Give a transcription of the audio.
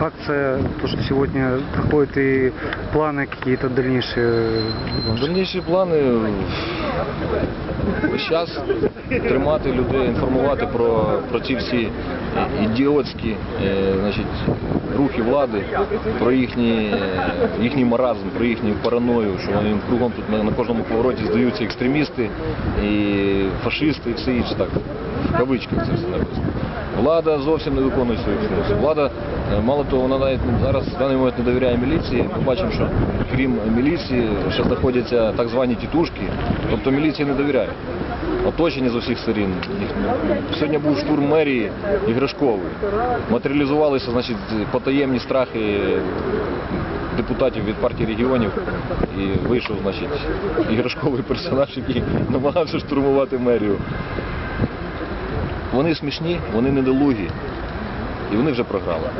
акция, то, что сегодня проходит и планы какие-то дальнейшие. Дальніші плани час тримати людей, інформувати про, про ці всі ідіотські е, рухи влади, про їхні, е, їхній маразм, про їхню параною, що вони кругом тут на, кожному повороті здаються екстремісти і фашисти і все інше так. В кавичках це все написано. Влада зовсім не виконує свою функцію. Влада, е, мало того, вона навіть зараз в даний момент не довіряє міліції. Ми бачимо, що крім міліції ще знаходяться так звані тітушки, тобто міліції не довіряють. Оточені з усіх сторін. Сьогодні був штурм мерії іграшковий. Матеріалізувалися значить, потаємні страхи депутатів від партії регіонів і вийшов значить, іграшковий персонаж, який намагався штурмувати мерію. Вони смішні, вони недолугі, і вони вже програли.